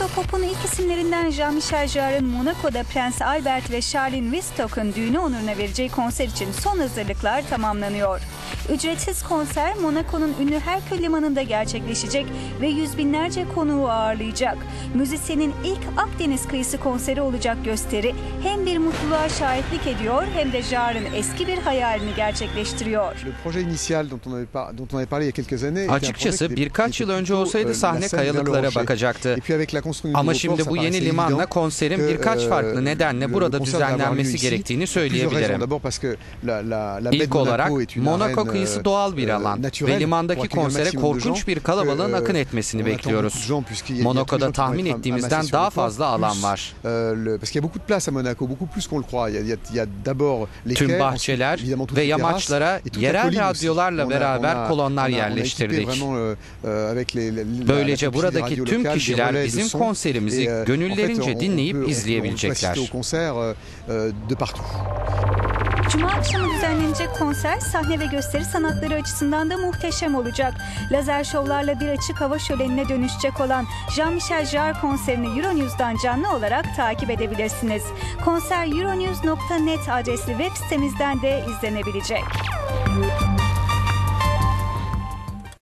Elektropop'un ilk isimlerinden Jean-Michel Jarre'ın Monaco'da Prens Albert ve Charlene Wistock'un düğünü onuruna vereceği konser için son hazırlıklar tamamlanıyor. Ücretsiz konser Monaco'nun ünlü Herkül Limanı'nda gerçekleşecek ve yüz binlerce konuğu ağırlayacak. Müzisyenin ilk Akdeniz kıyısı konseri olacak gösteri hem bir mutluluğa şahitlik ediyor hem de Jarre'ın eski bir hayalini gerçekleştiriyor. Le projet initial dont on avait, par- dont on avait parlé il y a quelques années était un projet Açıkçası birkaç yıl önce olsaydı euh, sahne kayalıklara bakacaktı. Ama şimdi bu yeni limanla konserin birkaç euh, farklı nedenle le burada düzenlenmesi gerektiğini söyleyebilirim. İlk olarak Monaco kıyısı doğal bir euh, alan ve limandaki konsere korkunç bir kalabalığın Euh, akın etmesini bekliyoruz. Monaco'da tahmin ettiğimizden daha fazla alan var. Tüm bahçeler ve yamaçlara yerel radyolarla beraber kolonlar yerleştirdik. euh, euh, Böylece buradaki tüm kişiler bizim konserimizi gönüllerince dinleyip izleyebilecekler. Cuma akşamı düzenlenecek konser sahne ve gösteri sanatları açısından da muhteşem olacak. Lazer şovlarla bir açık hava şölenine dönüşecek olan Jean-Michel Jarre konserini Euronews'dan canlı olarak takip edebilirsiniz. Konser euronews.net adresli web sitemizden de izlenebilecek.